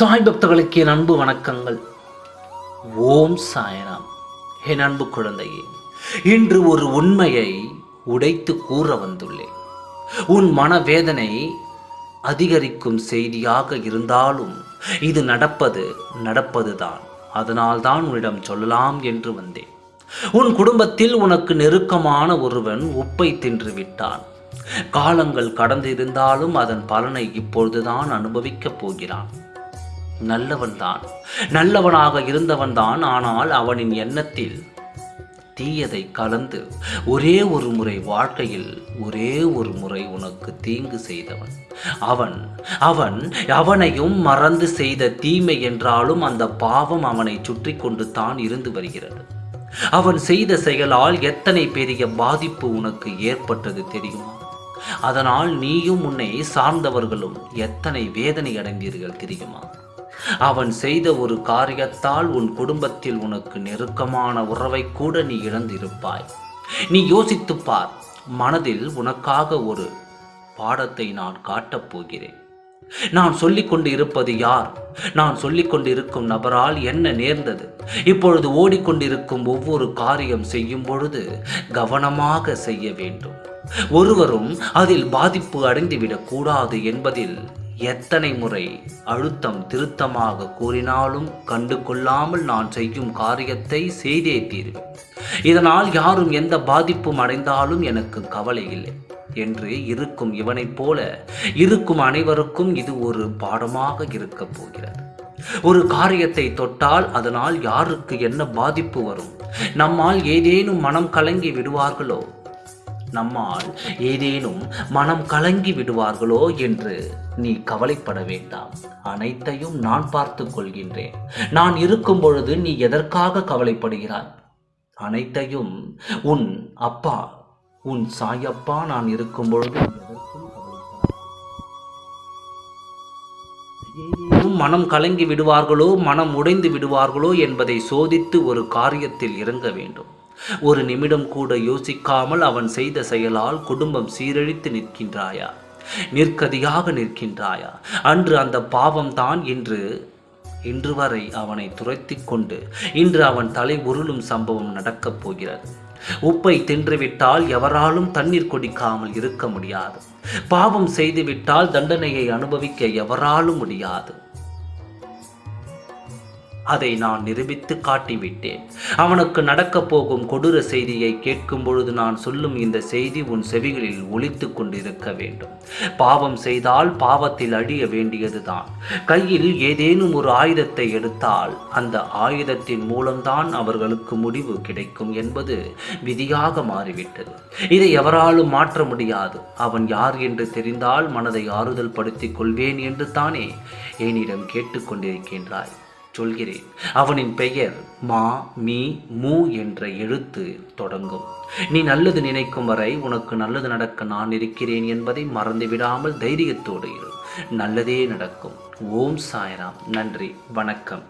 சாய் பக்தர்களுக்கு என் அன்பு வணக்கங்கள். ஓம் சாய்ராம். என் அன்பு குழந்தையே இன்று ஒரு உண்மையை உடைத்து கூற வந்துள்ளேன். உன் மனவேதனை அதிகரிக்கும் செய்தியாக இருந்தாலும் இது நடப்பது நடப்பதுதான். அதனால்தான் உன்னிடம் சொல்லலாம் என்று வந்தேன். உன் குடும்பத்தில் உனக்கு நெருக்கமான ஒருவன் உப்பை தின்று விட்டான். காலங்கள் கடந்திருந்தாலும் அதன் பலனை இப்பொழுதுதான் அனுபவிக்கப் போகிறான். நல்லவன்தான். நல்லவனாக இருந்தவன்தான் ஆனால் அவனின் எண்ணத்தில் தீயதை கலந்து ஒரே ஒரு முறை வாழ்க்கையில் ஒரே ஒரு முறை உனக்கு தீங்கு செய்தவன். அவன் அவன் அவனையும் மறந்து செய்த தீமை என்றாலும் அந்த பாவம் அவனை சுற்றி கொண்டு தான் இருந்து வருகிறது. அவன் செய்த செயலால் எத்தனை பெரிய பாதிப்பு உனக்கு ஏற்பட்டது தெரியுமா? அதனால் நீயும் உன்னை சார்ந்தவர்களும் எத்தனை வேதனை அடைந்தீர்கள் தெரியுமா? அவன் செய்த ஒரு காரியத்தால் உன் குடும்பத்தில் உனக்கு நெருக்கமான உறவை கூட நீ இழந்திருப்பாய். நீ யோசித்துப் பார் மனதில் உனக்காக ஒரு பாடத்தை நான் காட்டப் போகிறேன். நான் சொல்லிக் கொண்டு இருப்பது யார்? நான் சொல்லிக் கொண்டிருக்கும் நபரால் என்ன நேர்ந்தது? இப்பொழுது ஓடிக்கொண்டிருக்கும் ஒவ்வொரு காரியம் செய்யும் பொழுது கவனமாக செய்ய வேண்டும். ஒருவரும் அதில் பாதிப்பு அடைந்துவிடக் கூடாது என்பதில் எத்தனை முறை அழுத்தம் திருத்தமாக கூறினாலும் கண்டு கொள்ளாமல் நான் செய்யும் காரியத்தை செய்தே தீர்வேன் இதனால் யாரும் எந்த பாதிப்பும் அடைந்தாலும் எனக்கு கவலை இல்லை என்று இருக்கும் இவனைப் போல இருக்கும் அனைவருக்கும் இது ஒரு பாடமாக இருக்கப் போகிறது. ஒரு காரியத்தை தொட்டால் அதனால் யாருக்கு என்ன பாதிப்பு வரும்? நம்மால் ஏதேனும் மனம் கலங்கி விடுவார்களோ? நம்மால் ஏதேனும் மனம் கலங்கி விடுவார்களோ என்று நீ கவலைப்பட வேண்டாம். அனைத்தையும் நான் பார்த்து கொள்கின்றேன். நான் இருக்கும் பொழுது நீ எதற்காக கவலைப்படுகிறாய்? அனைத்தையும் உன் அப்பா உன் சாயப்பா நான் இருக்கும் பொழுது எதற்கும் ஏதேனும் மனம் கலங்கி விடுவார்களோ மனம் உடைந்து விடுவார்களோ என்பதை சோதித்து ஒரு காரியத்தில் இறங்க வேண்டும். ஒரு நிமிடம் கூட யோசிக்காமல் அவன் செய்த செயலால் குடும்பம் சீரழித்து நிற்கின்றாயா? நிற்கதியாக நிற்கின்றாயா? அன்று அந்த பாவம் தான் இன்று இன்று வரை அவனை துரைத்தி கொண்டு இன்று அவன் தலை உருளும் சம்பவம் நடக்கப் போகிறது. உப்பை தின்றுவிட்டால் எவராலும் தண்ணீர் குடிக்காமல் இருக்க முடியாது. பாவம் செய்துவிட்டால் தண்டனையை அனுபவிக்க எவராலும் முடியாது. அதை நான் நிரூபித்து காட்டிவிட்டேன். அவனுக்கு நடக்கப் போகும் கொடூர செய்தியை கேட்கும் பொழுது நான் சொல்லும் இந்த செய்தி உன் செவிகளில் ஒழித்து கொண்டிருக்க வேண்டும். பாவம் செய்தால் பாவத்தில் அழிய வேண்டியதுதான். கையில் ஏதேனும் ஒரு ஆயுதத்தை எடுத்தால் அந்த ஆயுதத்தின் மூலம்தான் அவர்களுக்கு முடிவு கிடைக்கும் என்பது விதியாக மாறிவிட்டது. இதை எவராலும் மாற்ற முடியாது. அவன் யார் என்று தெரிந்தால் மனதை ஆறுதல் படுத்திக் கொள்வேன் என்று தானே என்னிடம் கேட்டுக்கொண்டிருக்கின்றாய் சொல்கிறேன். அவனின் பெயர் மா மீ மு என்ற எழுத்து தொடங்கும். நீ நல்லது நினைக்கும் வரை உனக்கு நல்லது நடக்க நான் இருக்கிறேன் என்பதை மறந்துவிடாமல் தைரியத்தோடு இரு. நல்லதே நடக்கும். ஓம் சாய்ராம். நன்றி. வணக்கம்.